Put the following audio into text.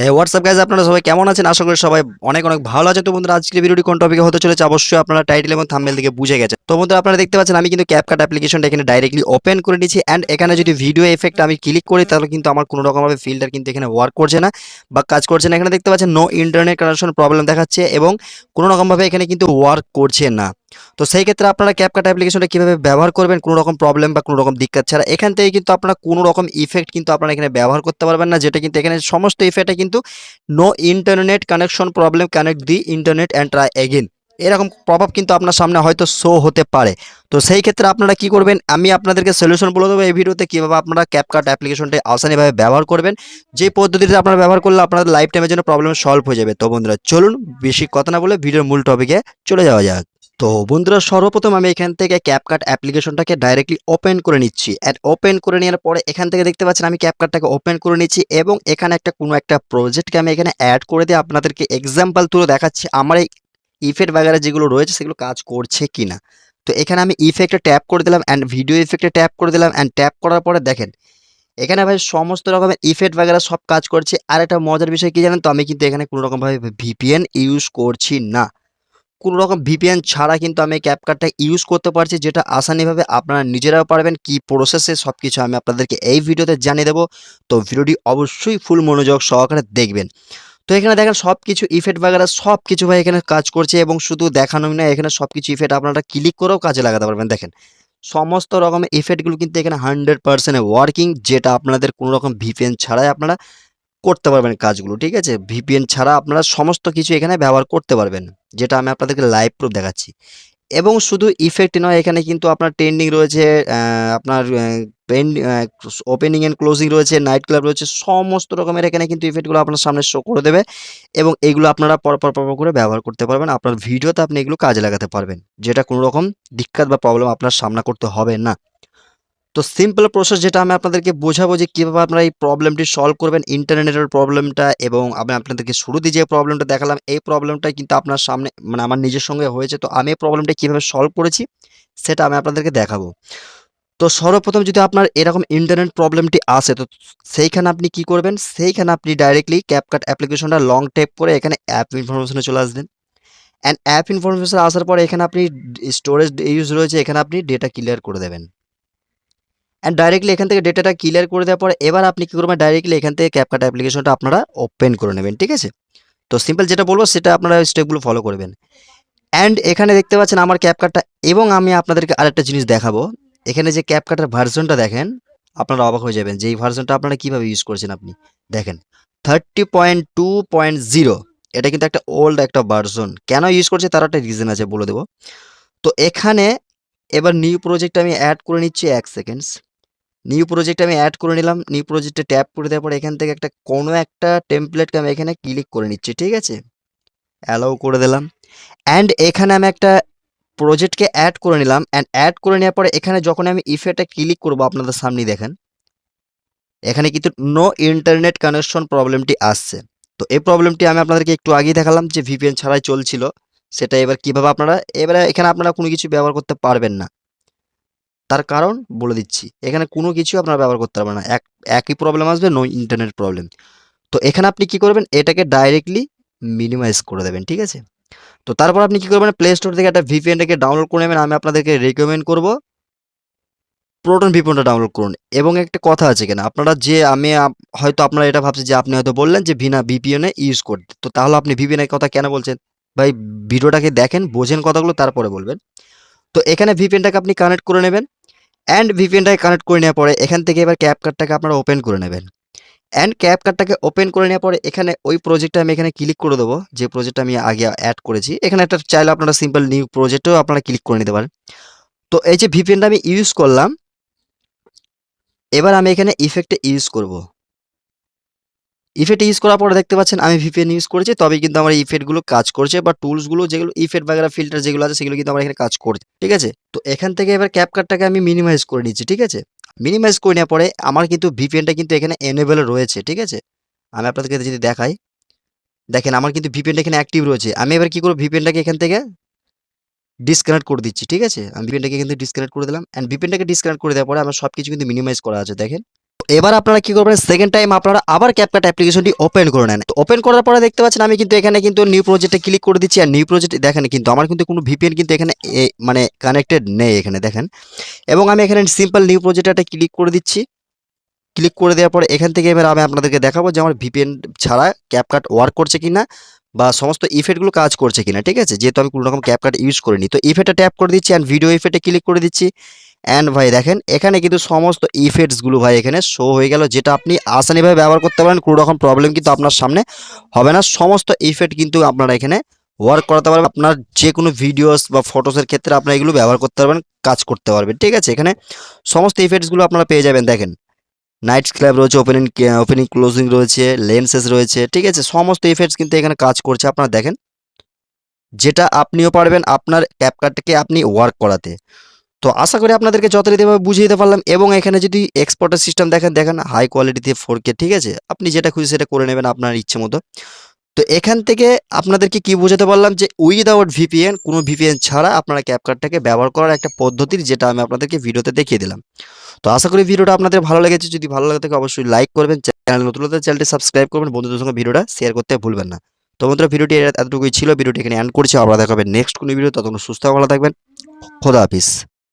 হ্যাঁ WhatsApp guys আপনারা সবাই কেমন আছেন? আশা করি সবাই অনেক অনেক ভালো আছে তো বন্ধুরা, আজকের ভিডিওটি কোন টপিকে হতে চলেছে অবশ্যই আপনারা টাইটেল এবং থাম্বনেল থেকে বুঝে গেছে তো বন্ধুরা, আপনারা দেখতে পাচ্ছেন, আমি কিন্তু ক্যাপকাট অ্যাপ্লিকেশনটা এখানে ডাইরেক্টলি ওপেন করে নিয়েছি অ্যান্ড এখানে যদি ভিডিও এফেক্ট আমি ক্লিক করি, তাহলে কিন্তু আমার কোনো রকমভাবে ফিল্টার কিন্তু এখানে ওয়ার্ক করছে না বা কাজ করছে না। এখানে দেখতে পাচ্ছেন নো ইন্টারনেট কানেকশন প্রবলেম দেখাচ্ছে এবং কোনো রকমভাবে এখানে কিন্তু ওয়ার্ক করছে না। তো সেই ক্ষেত্রে আপনারা ক্যাপকাট অ্যাপ্লিকেশনটা কীভাবে ব্যবহার করবেন, কোনো রকম প্রবলেম বা কোনো রকম দিক্কত ছাড়া, এখান থেকে কিন্তু আপনারা কোনো রকম ইফেক্ট কিন্তু আপনারা এখানে ব্যবহার করতে পারবেন না, যেটা কিন্তু এখানে সমস্ত ইফেক্টে কিন্তু no internet connection problem connect the internet and try again এরকম প্রভাব কিন্তু আপনার সামনে হয়তো শো হতে পারে। তো সেই ক্ষেত্রে আপনারা কি করবেন, আমি আপনাদেরকে সলিউশন বলে দেবো এই ভিডিওতে কীভাবে আপনারা ক্যাপকাট অ্যাপ্লিকেশনটা আসানিভাবে ব্যবহার করবেন। যে পদ্ধতিতে আপনারা ব্যবহার করলে আপনাদের লাইফ টাইমের জন্য প্রবলেম সলভ হয়ে যাবে। তো বন্ধুরা, চলুন বেশি কথা না বলে ভিডিওর মূল টপিকে চলে যাওয়া যাক। তো বন্ধুরা, সর্বপ্রথম আমি এখান থেকে ক্যাপকাট অ্যাপ্লিকেশনটাকে ডাইরেক্টলি ওপেন করে নিচ্ছি। অ্যান্ড ওপেন করে নেওয়ার পরে এখান থেকে দেখতে পাচ্ছেন আমি ক্যাপকাটটাকে ওপেন করে নিচ্ছি এবং এখানে একটা কোনো একটা প্রজেক্টকে আমি এখানে অ্যাড করে দিয়ে আপনাদেরকে এক্সাম্পল তুলে দেখাচ্ছি আমার এই ইফেক্ট বাগেরা যেগুলো রয়েছে সেগুলো কাজ করছে কি না তো এখানে আমি ইফেক্টে ট্যাপ করে দিলাম অ্যান্ড ভিডিও ইফেক্টে ট্যাপ করে দিলাম অ্যান্ড ট্যাপ করার পরে দেখেন, এখানে ভাই সমস্ত রকমের ইফেক্ট বাগেরা সব কাজ করছে। আর একটা মজার বিষয় কি জানেন তো, আমি কিন্তু এখানে কোনো রকমভাবে ভিপিএন ইউজ করছি না। কোনো রকম ভিপিএন ছাড়া কিন্তু আমি ক্যাপকাটটা ইউজ করতে পারছি, যেটা আসানিভাবে আপনারা নিজেরাও পারবেন কি প্রসেসে সব কিছু আমি আপনাদেরকে এই ভিডিওতে জানিয়ে দেবো। তো ভিডিওটি অবশ্যই ফুল মনোযোগ সহকারে দেখবেন। তো এখানে দেখেন সব কিছু ইফেক্ট বাগেরা সব কিছু ভাই এখানে কাজ করছে এবং শুধু দেখানোই না, এখানে সব কিছু ইফেক্ট আপনারা ক্লিক করেও কাজে লাগাতে পারবেন। দেখেন, সমস্ত রকমের ইফেক্টগুলো কিন্তু এখানে হান্ড্রেড পার্সেন্ট ওয়ার্কিং যেটা আপনাদের কোনো রকম ভিপিএন ছাড়াই আপনারা করতে পারবেন কাজগুলো, ঠিক আছে? ভিপিএন ছাড়া আপনারা সমস্ত কিছু এখানে ব্যবহার করতে পারবেন, যেটা আমি আপনাদেরকে লাইভ প্রুফ দেখাচ্ছি। এবং শুধু ইফেক্ট নয়, এখানে কিন্তু আপনার ট্রেন্ডিং রয়েছে আপনার পেন ওপেনিং অ্যান্ড ক্লোজিং রয়েছে নাইট ক্লাব রয়েছে, সমস্ত রকমের এখানে কিন্তু ইফেক্টগুলো আপনার সামনে শো করে দেবে এবং এইগুলো আপনারা পরপর পরপর করে ব্যবহার করতে পারবেন, আপনার ভিডিওতে আপনি এগুলো কাজে লাগাতে পারবেন, যেটা কোনো রকম দিক্কত বা প্রবলেম আপনার সামনা করতে হবে না। তো সিম্পল প্রসেস যেটা আমি আপনাদেরকে বোঝাবো যে কীভাবে আপনারা এই প্রবলেমটি সলভ করবেন ইন্টারনেটের প্রবলেমটা এবং আমি আপনাদেরকে শুরুতে যে প্রবলেমটা দেখালাম, এই প্রবলেমটা কিন্তু আপনার সামনে মানে আমার নিজের সঙ্গে হয়েছে। তো আমি এই প্রবলেমটা কীভাবে সলভ করেছি, সেটা আমি আপনাদেরকে দেখাবো। তো সর্বপ্রথম যদি আপনার এরকম ইন্টারনেট প্রবলেমটি আসে, তো সেইখানে আপনি কি করবেন? সেইখানে আপনি ডাইরেক্টলি ক্যাপকাট অ্যাপ্লিকেশনটা লং টেপ করে এখানে অ্যাপ ইনফরমেশনে চলে আসবেন। অ্যান্ড অ্যাপ ইনফরমেশন আসার পরে এখানে আপনি স্টোরেজ ইউজ রয়েছে, এখানে আপনি ডেটা ক্লিয়ার করে দেবেন। অ্যান্ড ডাইরেক্টলি এখান থেকে ডেটাটা ক্লিয়ার করে দেওয়ার পর এবার আপনি কী করবেন? ডাইরেক্টলি এখান থেকে ক্যাপকাট অ্যাপ্লিকেশনটা আপনারা ওপেন করে নেবেন, ঠিক আছে? তো সিম্পল যেটা বলব সেটা আপনারা স্টেপগুলো ফলো করবেন। অ্যান্ড এখানে দেখতে পাচ্ছেন আমার ক্যাপকাটটা এবং আমি আপনাদেরকে আরেকটা জিনিস দেখাবো। এখানে যে ক্যাপকাটের ভার্সনটা দেখেন, আপনারা অবাক হয়ে যাবেন যে এই ভার্সনটা আপনারা কীভাবে ইউজ করছেন আপনি? দেখেন thirty point two point zero এটা কিন্তু একটা ওল্ড একটা ভার্সন কেন ইউজ করছে? তার একটা রিজন আছে, বলে দেবো। তো এখানে এবার নিউ প্রজেক্ট আমি অ্যাড করে নিচ্ছি এক সেকেন্ডস নিউ প্রজেক্ট আমি অ্যাড করে নিলাম নিউ প্রজেক্টে ট্যাপ করে দেওয়ার পর এখান থেকে একটা, কোনো একটা টেমপ্লেটকে আমি এখানে ক্লিক করে নিচ্ছি, ঠিক আছে? অ্যালাউ করে দিলাম। অ্যান্ড এখানে আমি একটা প্রজেক্টকে অ্যাড করে নিলাম। অ্যান্ড অ্যাড করে নেওয়ার পরে এখানে যখন আমি ইফেক্টে ক্লিক করব আপনাদের সামনে দেখেন, এখানে কিন্তু নো ইন্টারনেট কানেকশন প্রবলেমটি আসছে। তো এই প্রবলেমটি আমি আপনাদেরকে একটু আগেই দেখালাম যে ভিপিএন ছাড়াই চলছিল, সেটা এবার কীভাবে আপনারা, এবারে এখানে আপনারা কোনো কিছু ব্যবহার করতে পারবেন না। তার কারণ বলে দিচ্ছি। এখানে কোনো কিছু আপনারা ব্যবহার করতে পারবেন না। এক, একই প্রবলেম আসবে নো ইন্টারনেট প্রবলেম তো এখানে আপনি কি করবেন? এটাকে ডাইরেক্টলি মিনিমাইজ করে দেবেন, ঠিক আছে? তো তারপর আপনি কি করবেন? প্লে স্টোর থেকে একটা ভিপিএনটাকে ডাউনলোড করে নেবেন। আমি আপনাদেরকে রেকমেন্ড করব প্রোটন ভিপিএনটা ডাউনলোড করুন। এবং একটা কথা আছে কেন আপনারা যে আমি হয়তো আপনারা এটা ভাবছেন যে আপনি হয়তো বললেন যে ভিনা ভিপিএনে ইউজ করতে তো তাহলে আপনি ভিপিএনের কথা কেন বলছেন? ভাই, ভিডিওটাকে দেখেন, বোঝেন কথাগুলো, তারপরে বলবেন। তো এখানে ভিপিএনটাকে আপনি কানেক্ট করে নেবেন অ্যান্ড ভিপিএনটাকে কানেক্ট করে নেওয়ার পরে এখান থেকে এবার ক্যাপ কার্ডটাকে আপনারা ওপেন করে নেবেন অ্যান্ড ক্যাপ কার্ডটাকে ওপেন করে নেওয়ার পরে এখানে ওই প্রজেক্টটা আমি এখানে ক্লিক করে দেবো। যে প্রজেক্টটা আমি আগে অ্যাড করেছি। এখানে একটা চাইলে আপনারা সিম্পল নিউ প্রজেক্টেও আপনারা ক্লিক করে নিতে পারেন। তো এই যে ভিপিএনটা আমি ইউজ করলাম, এবার আমি এখানে ইফেক্টে ইউজ করব। ইফেক্ট ইউজ করার পরে দেখতে পাচ্ছেন আমি ভিপিএন ইউজ করেছি তবে কিন্তু আমার ইফেক্টগুলো কাজ করছে বা টুলসগুলো যেগুলো ইফেক্ট বাগেরা ফিল্টার যেগুলো আছে সেগুলো কিন্তু আমার এখানে কাজ করছে, ঠিক আছে? তো এখান থেকে এবার ক্যাপকাটটাকে আমি মিনিমাইজ করে নিচ্ছি, ঠিক আছে? মিনিমাইজ করে নেওয়ার পরে আমার কিন্তু ভিপিএনটা কিন্তু এখানে এনেবেল রয়েছে, ঠিক আছে? আমি আপনাদেরকে যদি দেখাই, দেখেন আমার কিন্তু ভিপিএনটা এখানে অ্যাক্টিভ রয়েছে, আমি এবার কী করব? ভিপিএনটাকে এখান থেকে ডিসকানেক্ট করে দিচ্ছি, ঠিক আছে? আমি ভিপিএনটাকে কিন্তু ডিসকানেক্ট করে দিলাম অ্যান্ড ভিপিএনটাকে ডিসকানেক্ট করে দেওয়ার পরে আমার সব কিছু কিন্তু মিনিমাইজ করা আছে, দেখেন? এবার আপনারা কি করবেন? সেকেন্ড টাইম আপনারা আবার ক্যাপকাট অ্যাপ্লিকেশনটি ওপেন করে নেন। তো ওপেন করার পরে দেখতে পাচ্ছেন, আমি কিন্তু এখানে কিন্তু নিউ প্রজেক্টে ক্লিক করে দিচ্ছি। আর নিউ প্রজেক্ট দেখেন কিন্তু, আমার কিন্তু কোনো ভিপিএন কিন্তু এখানে মানে কানেক্টেড নেই এখানে, দেখেন। এবং আমি এখানে সিম্পল নিউ প্রজেক্টটা ক্লিক করে দিচ্ছি। ক্লিক করে দেওয়ার পরে এখান থেকে এবার আমি আপনাদেরকে দেখাবো যে আমার ভিপিএন ছাড়া ক্যাপকাট ওয়ার্ক করছে কি না বা সমস্ত ইফেক্টগুলো কাজ করছে কিনা, ঠিক আছে? যেহেতু আমি কোনো রকম ক্যাপকাট ইউজ করিনি। তো ইফেক্টটা ট্যাপ করে দিচ্ছি অ্যান্ড ভিডিও ইফেক্টে ক্লিক করে দিচ্ছি। অ্যান্ড ভাই দেখেন, এখানে কিন্তু সমস্ত ইফেক্টসগুলো ভাই এখানে শো হয়ে গেল, যেটা আপনি আসানিভাবে ব্যবহার করতে পারেন, কোনো রকম প্রবলেম কিন্তু আপনার সামনে হবে না। সমস্ত ইফেক্ট কিন্তু আপনারা এখানে ওয়ার্ক করাতে পারবেন, আপনার যে কোনো ভিডিওস বা ফটোসের ক্ষেত্রে আপনারা এগুলো ব্যবহার করতে পারবেন, কাজ করতে পারবেন, ঠিক আছে? এখানে সমস্ত ইফেক্টসগুলো আপনারা পেয়ে যাবেন, দেখেন। নাইট ক্ল্যাব রয়েছে ওপেনিং ওপেনিং ক্লোজিং রয়েছে লেন্সেস রয়েছে, ঠিক আছে? সমস্ত ইফেক্টস কিন্তু এখানে কাজ করছে, আপনারা দেখেন। যেটা আপনিও পারবেন, আপনার ক্যাপকাটকে আপনি ওয়ার্ক করাতে। তো আশা করি আপনাদেরকে যথারীতিভাবে বুঝিয়ে দিতে পারলাম এবং এখানে যদি এক্সপোর্টের সিস্টেম দেখেন দেখেন হাই কোয়ালিটিতে ফোর কে ঠিক আছে? আপনি যেটা খুশি সেটা করে নেবেন আপনার ইচ্ছে মতো। তো এখান থেকে আপনাদেরকে কি বোঝাতে পারলাম যে উইদাউট ভিপিএন কোনো ভিপিএন ছাড়া আপনারা ক্যাপকাটটাকে ব্যবহার করার একটা পদ্ধতির যেটা আমি আপনাদেরকে ভিডিওতে দেখিয়ে দিলাম। তো আশা করি ভিডিওটা আপনাদের ভালো লেগেছে। যদি ভালো লাগে থাকে অবশ্যই লাইক করবেন চ্যানেল নতুন চ্যানেলটি সাবস্ক্রাইব করবেন, বন্ধুদের সঙ্গে ভিডিওটা শেয়ার করতে ভুলবেন না। তো বন্ধুরা, ভিডিওটি এতটুকুই ছিল। ভিডিওটি এখানে অ্যান্ড করছি। আবার দেখা হবে নেক্সট কোনো ভিডিও ততক্ষণ সুস্থ ভালো থাকবেন। খোদা হাফিজ।